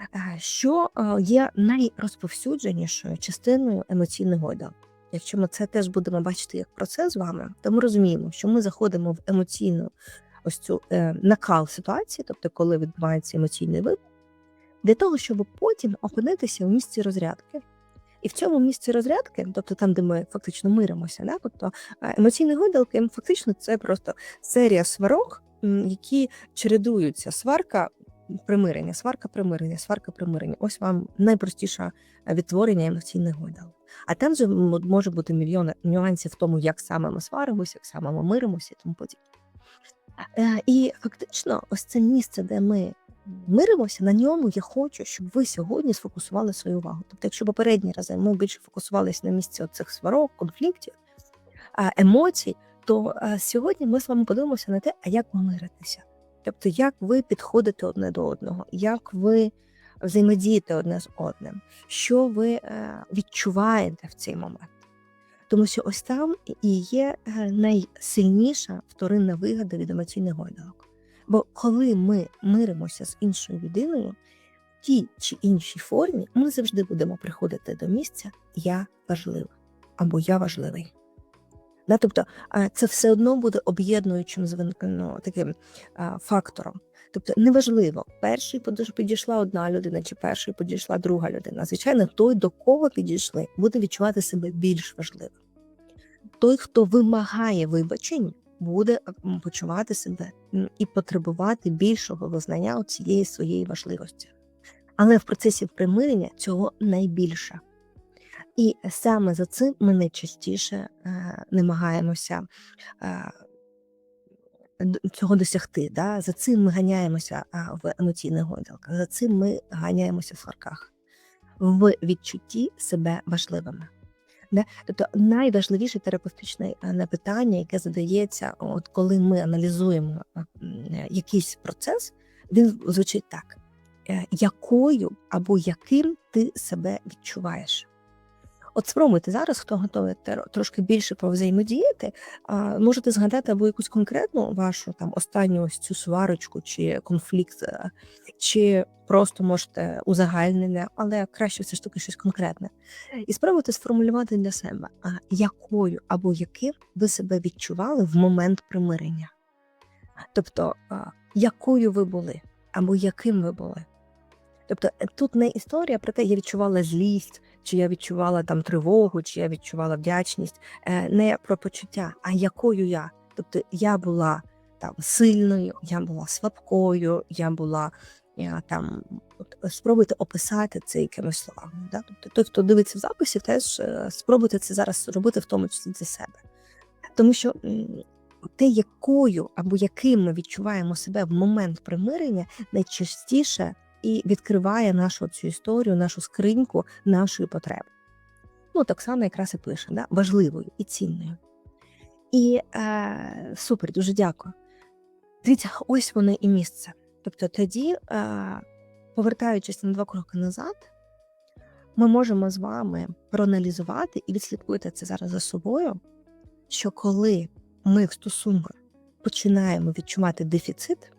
Е, Що е, є найрозповсюдженішою частиною емоційних гойдалок? Якщо ми це теж будемо бачити як процес з вами, то ми розуміємо, що ми заходимо в емоційну ось цю е, накал ситуації, тобто коли відбувається емоційний вибух, для того, щоб потім опинитися в місці розрядки. І в цьому місці розрядки, тобто там, де ми фактично миримося, да? тобто е, емоційні гойдалки, фактично це просто серія сварок, які чередуються. Сварка примирення, сварка примирення, сварка примирення. Ось вам найпростіше е, відтворення емоційних гойдалок. А там же може бути мільйон нюансів в тому, як саме ми сваримося, як саме ми миримося і тому подібне. Е, І фактично, ось це місце, де ми миримося, на ньому я хочу, щоб ви сьогодні сфокусували свою увагу. Тобто, якщо попередні рази ми більше фокусувалися на місці цих сварок, конфліктів, емоцій, то сьогодні ми з вами подивимося на те, а як ви миритеся. Тобто, як ви підходите одне до одного, як ви взаємодієте одне з одним, що ви е, відчуваєте в цей момент. Тому що ось там і є е, найсильніша вторинна вигода від емоційних гойдалок. Бо коли ми миримося з іншою людиною, в тій чи іншій формі ми завжди будемо приходити до місця Я важлива або Я важливий. Да, тобто це все одно буде об'єднуючим звин- ну, таким фактором. Тобто неважливо, перший підійшла одна людина чи перший підійшла друга людина. Звичайно, той, до кого підійшли, буде відчувати себе більш важливим. Той, хто вимагає вибачень, буде почувати себе і потребувати більшого визнання цієї своєї важливості. Але в процесі примирення цього найбільше. І саме за цим ми найчастіше е, намагаємося е, цього досягти. Да? За цим ми ганяємося а, в емоційних гойдалках, за цим ми ганяємося в сварках, в відчутті себе важливими. Да? Тобто найважливіше терапевтичне е, питання, яке задається, от коли ми аналізуємо е, е, якийсь процес, він звучить так: Е, якою або яким ти себе відчуваєш? От спробуйте зараз, хто готовий трошки більше повзаємодіяти, можете згадати або якусь конкретну вашу там останню ось цю сварочку чи конфлікт, е, чи просто можете узагальнене, але краще все ж таки щось конкретне. І спробуйте сформулювати для себе, а, якою або яким ви себе відчували в момент примирення. Тобто, якою ви були, або яким ви були. Тобто е, тут не історія про те, я відчувала злість, чи я відчувала там тривогу, чи я відчувала вдячність, е, не про почуття, а якою я. Тобто я була там сильною, я була слабкою, я була я, там. Спробуйте описати це якимись словами. Да? Тобто той, хто дивиться в записі, теж е, спробуйте це зараз робити, в тому числі для себе. Тому що те, якою або яким ми відчуваємо себе в момент примирення, найчастіше і відкриває нашу цю історію, нашу скриньку нашої потреби. Ну, так само якраз і пише, да? важливою і цінною. І е, супер, дуже дякую. Дивіться, ось воно і місце. Тобто тоді, е, повертаючись на два кроки назад, ми можемо з вами проаналізувати і відслідкуйте це зараз за собою, що коли ми в стосунках починаємо відчувати дефіцит,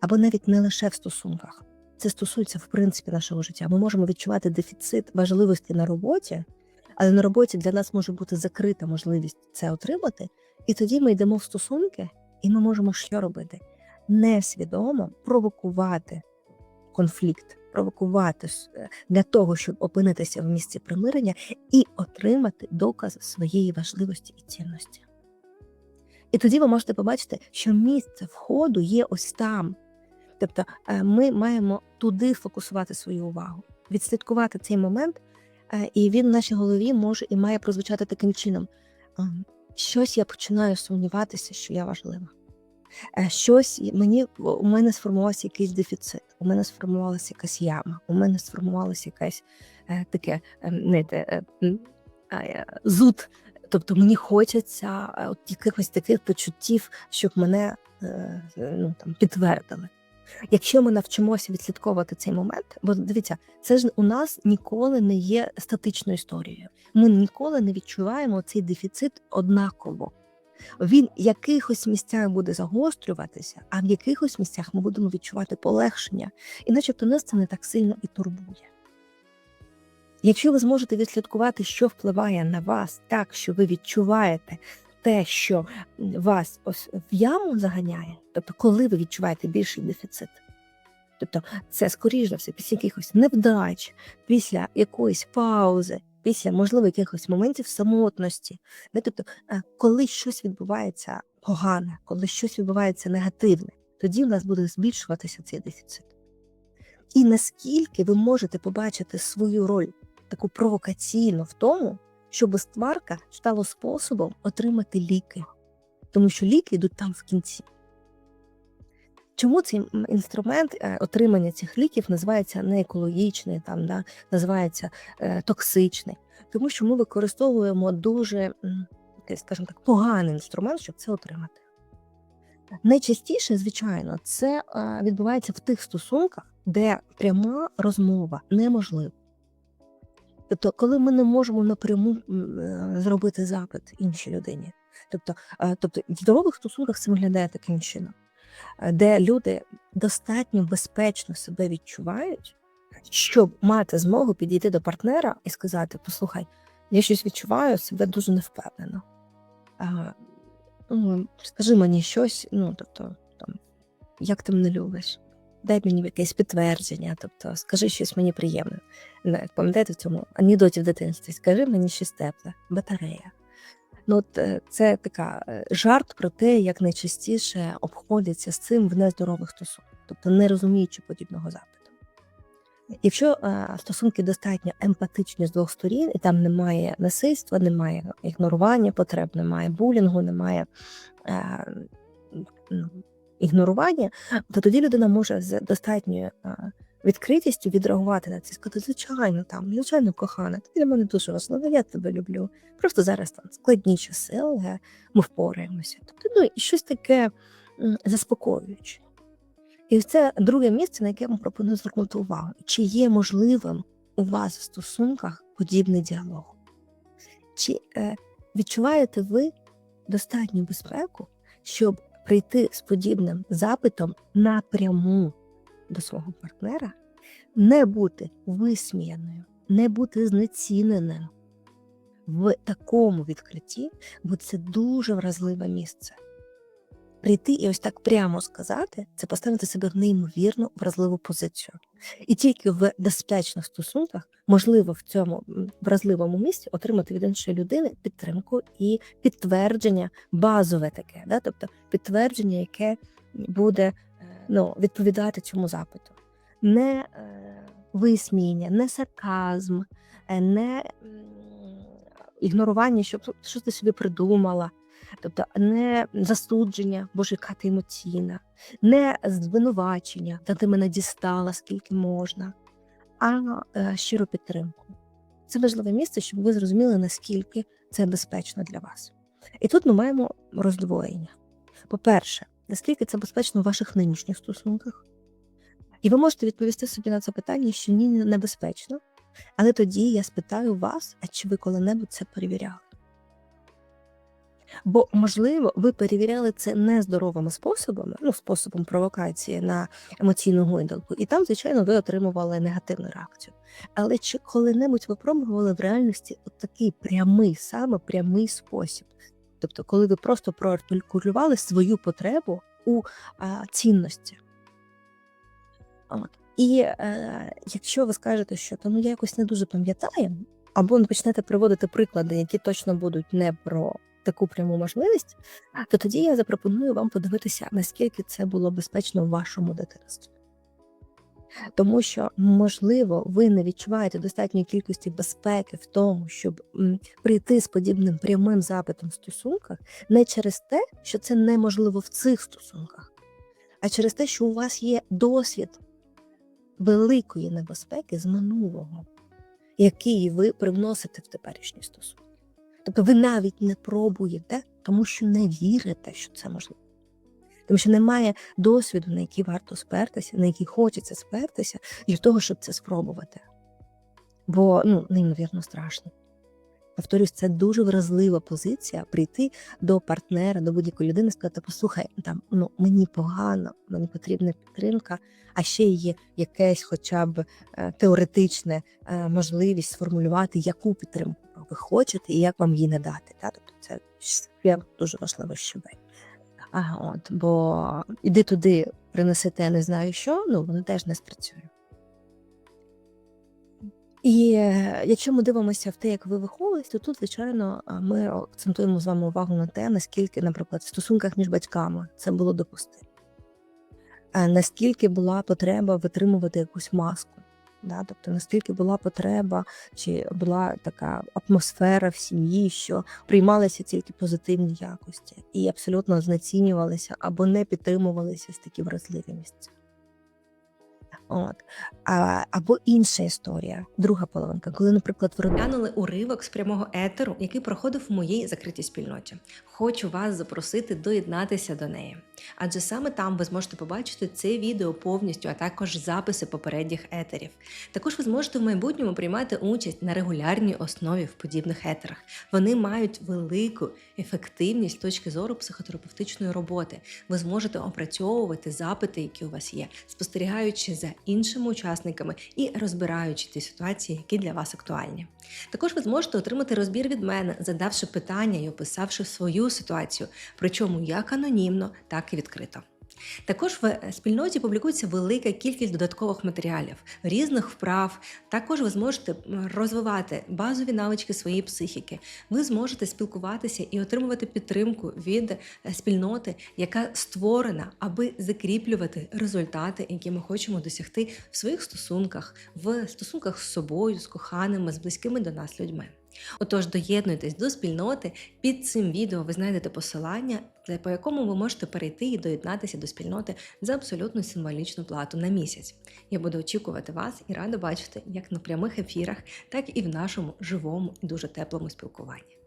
або навіть не лише в стосунках, це стосується в принципі нашого життя. Ми можемо відчувати дефіцит важливості на роботі, але на роботі для нас може бути закрита можливість це отримати. І тоді ми йдемо в стосунки, і ми можемо що робити? Несвідомо провокувати конфлікт, провокувати е, для того, щоб опинитися в місці примирення і отримати доказ своєї важливості і цінності. І тоді ви можете побачити, що місце входу є ось там. Тобто е, ми маємо туди фокусувати свою увагу, відслідкувати цей момент, е, і він в нашій голові може і має прозвучати таким чином: ем, щось я починаю сумніватися, що я важлива. Е, Щось мені у мене сформувався якийсь дефіцит, у мене сформувалася якась яма, у мене сформувалося якесь е, таке е, не те, е, е, зуд. Тобто мені хочеться е, от якихось таких почуттів, щоб мене е, ну, там, підтвердили. Якщо ми навчимося відслідковувати цей момент, бо дивіться, це ж у нас ніколи не є статичною історією. Ми ніколи не відчуваємо цей дефіцит однаково. Він в якихось місцях буде загострюватися, а в якихось місцях ми будемо відчувати полегшення, і начебто нас це не так сильно і турбує. Якщо ви зможете відслідкувати, що впливає на вас так, що ви відчуваєте те, що вас ось в яму заганяє, тобто коли ви відчуваєте більший дефіцит, тобто це скоріш за все після якихось невдач, після якоїсь паузи, після можливо якихось моментів самотності, тобто, е, коли щось відбувається погане, коли щось відбувається негативне, тоді в нас буде збільшуватися цей дефіцит. І наскільки ви можете побачити свою роль таку провокаційну в тому, щоб стварка стало способом отримати ліки, тому що ліки йдуть там в кінці. Чому цей інструмент е, отримання цих ліків називається не екологічний, там, да, називається е, токсичний? Тому що ми використовуємо дуже, скажімо так, поганий інструмент, щоб це отримати. Найчастіше, звичайно, це е, відбувається в тих стосунках, де пряма розмова неможлива. Тобто, коли ми не можемо напряму е, зробити запит іншій людині. Тобто, е, тобто в здорових стосунках це виглядає таким чином, е, де люди достатньо безпечно себе відчувають, щоб мати змогу підійти до партнера і сказати: Послухай, я щось відчуваю, себе дуже невпевнено. Ну, скажи мені щось, ну тобто, там, як ти мене любиш? Дай мені якесь підтвердження, тобто скажи щось мені приємне. Не, Пам'ятаєте в цьому анекдоті в дитинстві? Скажи мені щось тепле, батарея. Ну, е, це така е, жарт про те, як найчастіше обходяться з цим в нездорових стосунках, тобто не розуміючи подібного запиту. Якщо е, стосунки достатньо емпатичні з двох сторін, і там немає насильства, немає ігнорування потреб, немає булінгу, немає ну, ігнорування, то тоді людина може з достатньою відкритістю відреагувати на це сказати, звичайно, там, звичайно, кохана, ти для мене дуже важлива, я тебе люблю. Просто зараз там складні часи, але ми впораємося. Тобто, ну, і щось таке заспокоююче. І це друге місце, на яке я вам пропоную звернути увагу. Чи є можливим у вас в стосунках подібний діалог? Чи е, відчуваєте ви достатню безпеку, щоб прийти з подібним запитом напряму до свого партнера, не бути висміяною, не бути знеціненим в такому відкритті, бо це дуже вразливе місце. Прийти і ось так прямо сказати, це поставити себе в неймовірно вразливу позицію. І тільки в безпечних стосунках можливо в цьому вразливому місці отримати від іншої людини підтримку і підтвердження, базове таке, да? тобто підтвердження, яке буде е, ну, відповідати цьому запиту. Не е, висміяння, не сарказм, е, не ігнорування, що що ти собі придумала. Тобто не засудження, боже, яка ти емоційна, не звинувачення, та ти мене дістала, скільки можна, а е, щиру підтримку. Це важливе місце, щоб ви зрозуміли, наскільки це безпечно для вас. І тут ми маємо роздвоєння. По-перше, наскільки це безпечно в ваших нинішніх стосунках. І ви можете відповісти собі на це питання, що ні, небезпечно. Але тоді я спитаю вас, а чи ви коли-небудь це перевіряли? Бо, можливо, ви перевіряли це нездоровими способами, ну, способом провокації на емоційну гойдалку, і там, звичайно, ви отримували негативну реакцію. Але чи коли-небудь ви пробували в реальності от такий прямий, саме прямий спосіб? Тобто, коли ви просто проартикулювали свою потребу у а, цінності? От. І е, якщо ви скажете, що то ну я якось не дуже пам'ятаю, або почнете приводити приклади, які точно будуть не про таку пряму можливість, то тоді я запропоную вам подивитися, наскільки це було безпечно в вашому дитинстві. Тому що, можливо, ви не відчуваєте достатньої кількості безпеки в тому, щоб прийти з подібним прямим запитом в стосунках, не через те, що це неможливо в цих стосунках, а через те, що у вас є досвід великої небезпеки з минулого, який ви привносите в теперішні стосунки. Тобто ви навіть не пробуєте, тому що не вірите, що це можливо. Тому що немає досвіду, на який варто спертися, на який хочеться спертися, для того, щоб це спробувати. Бо ну, неймовірно страшно. Повторюсь, це дуже вразлива позиція прийти до партнера, до будь-якої людини, і сказати: послухай, там ну мені погано, мені потрібна підтримка, а ще є якесь, хоча б е, теоретичне е, можливість сформулювати, яку підтримку ви хочете і як вам її надати. Та? Тобто це ще дуже важливо щебень. А, от, бо іди туди, принесете не знаю що, ну воно теж не спрацює. І е, якщо ми дивимося в те, як ви виховувались, то тут, звичайно, ми акцентуємо з вами увагу на те, наскільки, наприклад, в стосунках між батьками це було допустимо. Наскільки була потреба витримувати якусь маску. Да? Тобто, наскільки була потреба, чи була така атмосфера в сім'ї, що приймалися тільки позитивні якості і абсолютно знецінювалися або не підтримувалися ось такі вразливі місця. От. А, або інша історія, друга половинка, коли, наприклад, в Глянули уривок з прямого етеру, який проходив у моїй закритій спільноті. Хочу вас запросити доєднатися до неї. Адже саме там ви зможете побачити це відео повністю, а також записи попередніх етерів. Також ви зможете в майбутньому приймати участь на регулярній основі в подібних етерах. Вони мають велику ефективність з точки зору психотерапевтичної роботи. Ви зможете опрацьовувати запити, які у вас є, спостерігаючи за іншими учасниками і розбираючи ті ситуації, які для вас актуальні. Також ви зможете отримати розбір від мене, задавши питання і описавши свою ситуацію, причому як анонімно, так і відкрито. Також в спільноті публікується велика кількість додаткових матеріалів, різних вправ. Також ви зможете розвивати базові навички своєї психіки. Ви зможете спілкуватися і отримувати підтримку від е, спільноти, яка створена, аби закріплювати результати, які ми хочемо досягти в своїх стосунках, в стосунках з собою, з коханими, з близькими до нас людьми. Отож, доєднуйтесь до спільноти. Під цим відео ви знайдете посилання, по якому ви можете перейти і доєднатися до спільноти за абсолютно символічну плату на місяць. Я буду очікувати вас і рада бачити як на прямих ефірах, так і в нашому живому і дуже теплому спілкуванні.